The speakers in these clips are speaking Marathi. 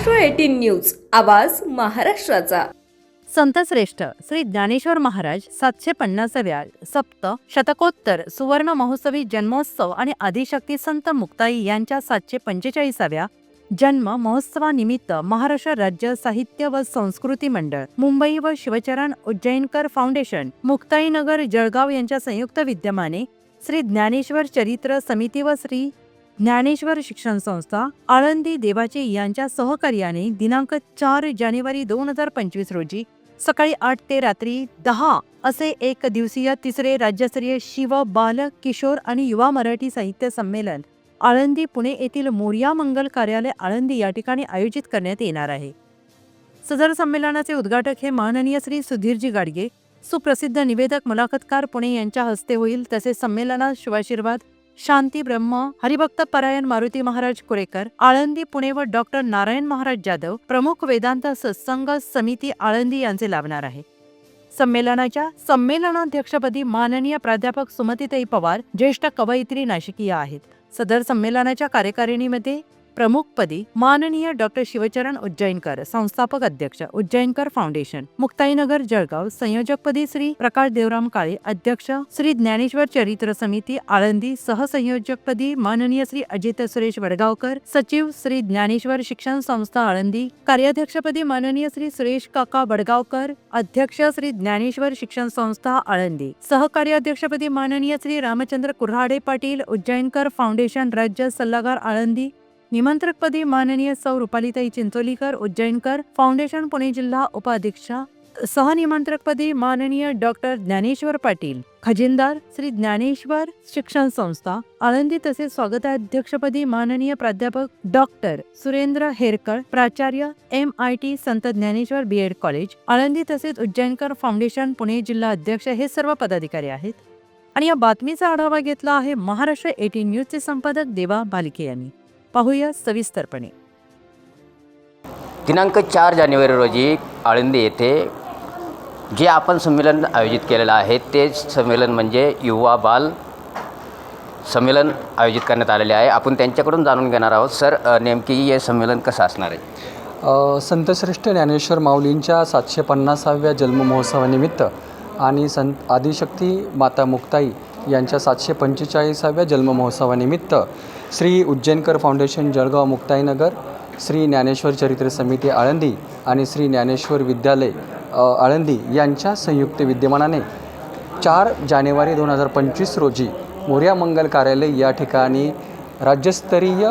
न्यूज आवाज महाराष्ट्राचा. संतश्रेष्ठ श्री ज्ञानेश्वर महाराज सातशे पन्नासाव्या सप्त शतकोत्तर सुवर्ण महोत्सवी जन्मोत्सव आणि आदिशक्ती संत मुक्ताई यांच्या सातशे पंचेचाळीसाव्या जन्म महोत्सवानिमित्त महाराष्ट्र राज्य साहित्य व संस्कृती मंडळ मुंबई व शिवचरण उज्जैनकर फाउंडेशन मुक्ताईनगर जळगाव यांच्या संयुक्त विद्यमाने श्री ज्ञानेश्वर चरित्र समिती व श्री ज्ञानेश्वर शिक्षण संस्था आळंदी देवाचे यांच्या सहकार्याने दिनांक चार जानेवारी दोन हजार पंचवीस रोजी सकाळी आठ ते रात्री दहा असे एक दिवसीय तिसरे राज्यस्तरीय शिव बाल किशोर आणि युवा मराठी साहित्य संमेलन आळंदी पुणे येथील मोर्या मंगल कार्यालय आळंदी या ठिकाणी आयोजित करण्यात येणार आहे. सदर संमेलनाचे उद्घाटक हे माननीय श्री सुधीरजी गाडगे. सुप्रसिद्ध निवेदक मुलाखतकार पुणे यांच्या हस्ते होईल तसेच संमेलनात शुभाशीर्वाद शांती ब्रह्म हरिभक्त परायण मारुती महाराज कुरेकर आळंदी पुणे व डॉक्टर नारायण महाराज जाधव प्रमुख वेदांत सत्संग समिती आळंदी यांचे लाभणार आहे. संमेलनाच्या संमेलनाध्यक्षपदी माननीय प्राध्यापक सुमतीताई पवार ज्येष्ठ कवयित्री नाशिकीय आहेत. सदर संमेलनाच्या कार्यकारिणीमध्ये प्रमुखपदी माननीय डॉक्टर शिवचरण उज्जैनकर संस्थापक अध्यक्ष उज्जैनकर फाउंडेशन मुक्ताईनगर जळगाव संयोजकपदी श्री प्रकाश देवराम काळे अध्यक्ष श्री ज्ञानेश्वर चरित्र समिती आळंदी सहसंयोजकपदी माननीय श्री अजित सुरेश वडगावकर सचिव श्री ज्ञानेश्वर शिक्षण संस्था आळंदी कार्याध्यक्षपदी माननीय श्री सुरेश काका वडगावकर अध्यक्ष श्री ज्ञानेश्वर शिक्षण संस्था आळंदी सहकार्याध्यक्षपदी माननीय श्री रामचंद्र कुऱ्हाडे पाटील उज्जैनकर फाउंडेशन राज्य सल्लागार आळंदी निमंत्रकपदी माननीय सौ रुपालीताई चिंचोलीकर उज्जैनकर फाउंडेशन पुणे जिल्हा उपाध्यक्षा सहनिमंत्रकपदी माननीय डॉक्टर ज्ञानेश्वर पाटील खजिनदार श्री ज्ञानेश्वर शिक्षण संस्था आळंदी तसेच स्वागताध्यक्षपदी माननीय प्राध्यापक डॉक्टर सुरेंद्र हेरकर प्राचार्य M I T Sant Dnyaneshwar B Ed college Alandi तसेच उज्जैनकर फाउंडेशन पुणे जिल्हा अध्यक्ष हे सर्व पदाधिकारी आहेत. आणि या बातमीचा आढावा घेतला आहे महाराष्ट्र एटीन न्यूजचे संपादक देवा बालिके यांनी. पाहूया सविस्तरपणे. दिनांक चार जानेवारी रोजी आळंदी येथे जे आपण संमेलन आयोजित केलेलं आहे ते संमेलन म्हणजे युवा बाल संमेलन आयोजित करण्यात आलेले आहे. आपण त्यांच्याकडून जाणून घेणार आहोत. सर नेमकी हे संमेलन कसं असणार आहे? संतश्रेष्ठ ज्ञानेश्वर माऊलींच्या सातशे पन्नासाव्या जन्ममहोत्सवानिमित्त आणि संत आदिशक्ती माता मुक्ताई यांच्या सातशे पंचेचाळीसाव्या जन्ममहोत्सवानिमित्त श्री उज्जैनकर फाउंडेशन जळगाव मुक्ताईनगर श्री ज्ञानेश्वर चरित्र समिती आळंदी आणि श्री ज्ञानेश्वर विद्यालय आळंदी यांच्या संयुक्त विद्यमानाने चार जानेवारी दोन हजार पंचवीस रोजी मोर्या मंगल कार्यालय या ठिकाणी राज्यस्तरीय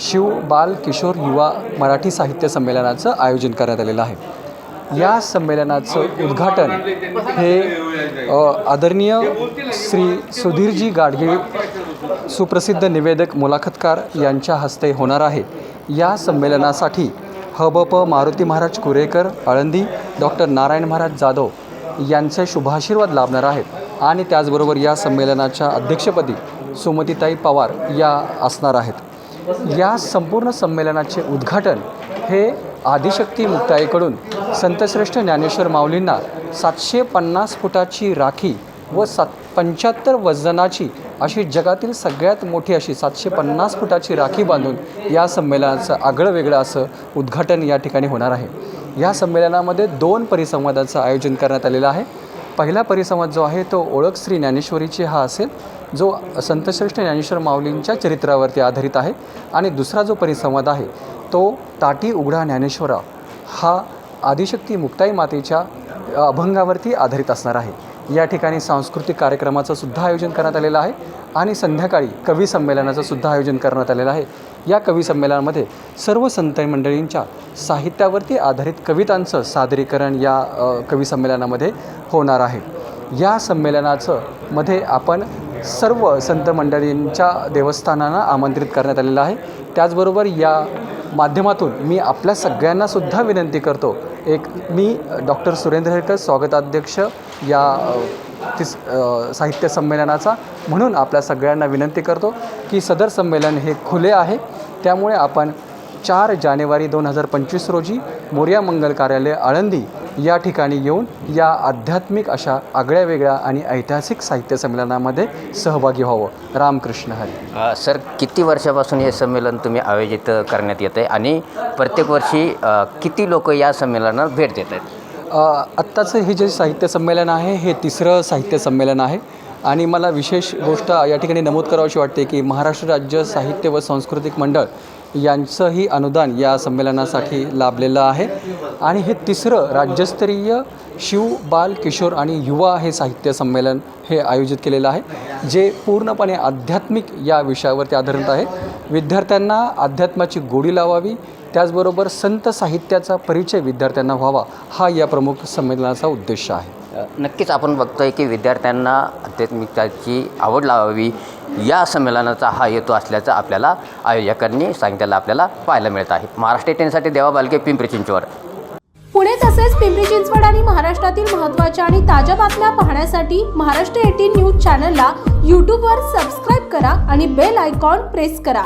शिव बाल किशोर युवा मराठी साहित्य संमेलनाचं आयोजन करण्यात आलेलं आहे. या संमेलनाचं उद्घाटन हे आदरणीय श्री सुधीरजी गाडगे सुप्रसिद्ध निवेदक मुलाखतकार यांच्या हस्ते होणार आहे. या संमेलनासाठी हबप मारुती महाराज कुरेकर आळंदी डॉक्टर नारायण महाराज जाधव यांचे शुभाशीर्वाद लाभणार आहेत. आणि त्याचबरोबर या संमेलनाच्या अध्यक्षपदी सुमतीताई पवार या असणार आहेत. या संपूर्ण संमेलनाचे उद्घाटन हे आदिशक्ती मुक्ताईकडून संतश्रेष्ठ ज्ञानेश्वर माऊलींना सातशे पन्नास फुटाची राखी व सात पंच्याहत्तर वजनाची अशी जगातील सगळ्यात मोठी अशी सातशे पन्नास फुटाची राखी बांधून या संमेलनाचं आगळं वेगळं असं उद्घाटन या ठिकाणी होणार आहे. या संमेलनामध्ये दोन परिसंवादाचं आयोजन करण्यात आलेलं आहे. पहिला परिसंवाद जो आहे तो ओळख श्री ज्ञानेश्वरीची हा असेल जो संतश्रेष्ठ ज्ञानेश्वर माऊलींच्या चरित्रावरती आधारित आहे. आणि दुसरा जो परिसंवाद आहे तो ताटी उघडा ज्ञानेश्वरा. हा आदिशक्ती मुक्ताई मातेच्या अभंगावरती आधारित असणार आहे. या ठिकाणी सांस्कृतिक कार्यक्रमाचं सुद्धा आयोजन करण्यात आलेलं आहे आणि संध्याकाळी कवी संमेलनाचं सुद्धा आयोजन करण्यात आलेलं आहे. या कवी संमेलनामध्ये सर्व संत मंडळींच्या साहित्यावरती आधारित कवितांचं सादरीकरण या कवी संमेलनामध्ये होणार आहे. या संमेलनाचं मध्ये आपण सर्व संत मंडळींच्या देवस्थानांना आमंत्रित करण्यात आलेलं आहे. त्याचबरोबर या माध्यमातून मी आपल्या सगळ्यांनासुद्धा विनंती करतो. एक मी डॉक्टर सुरेंद्र हेरकर स्वागताध्यक्ष या तिस साहित्य संमेलनाचा. म्हणून आपल्या सगळ्यांना विनंती करतो की सदर संमेलन हे खुले आहे. त्यामुळे आपण चार जानेवारी दोन हजार पंचवीस रोजी मोर्या मंगल कार्यालय आळंदी या ठिकाणी येऊन या आध्यात्मिक अशा आगळ्या वेगळ्या आणि ऐतिहासिक साहित्य संमेलनामध्ये सहभागी व्हावं. रामकृष्ण हरी. सर किती वर्षापासून हे संमेलन तुम्ही आयोजित करण्यात येतं आहे आणि प्रत्येक वर्षी किती लोक या संमेलनाला भेट देत आहेत? आत्ताचं हे जे साहित्य संमेलन आहे हे तिसरं साहित्य संमेलन आहे. आणि मला विशेष गोष्ट या ठिकाणी नमूद करावीशी वाटते की महाराष्ट्र राज्य साहित्य व सांस्कृतिक मंडळ यांचंही अनुदान या संमेलनासाठी लाभलेलं आहे. आणि हे तिसरं राज्यस्तरीय शिव बाल किशोर आणि युवा हे साहित्य संमेलन हे आयोजित केलेलं आहे जे पूर्णपणे आध्यात्मिक या विषयावरती आधारित आहे. विद्यार्थ्यांना अध्यात्माची गोडी लावावी त्याचबरोबर संत साहित्याचा परिचय विद्यार्थ्यांना व्हावा हा या प्रमुख संमेलनाचा उद्देश आहे. नक्कीच आपण बघतोय की विद्यार्थ्यांना आध्यात्मिकताची आवड लावावी. या संमेलनाचा हा हेतू असल्याचं आपल्याला आयोजकांनी सांगितलेलं आपल्याला पाहायला मिळत आहे. महाराष्ट्र टेनसाठी देवा बालके पिंपरी चिंचवड. पुणे तसेच पिंपरी चिंचवड आणि महाराष्ट्रातील महत्त्वाच्या आणि ताज्या बातम्या पाहण्यासाठी महाराष्ट्र एटीन न्यूज चॅनलला यूट्यूबवर सबस्क्राईब करा आणि बेल आयकॉन प्रेस करा.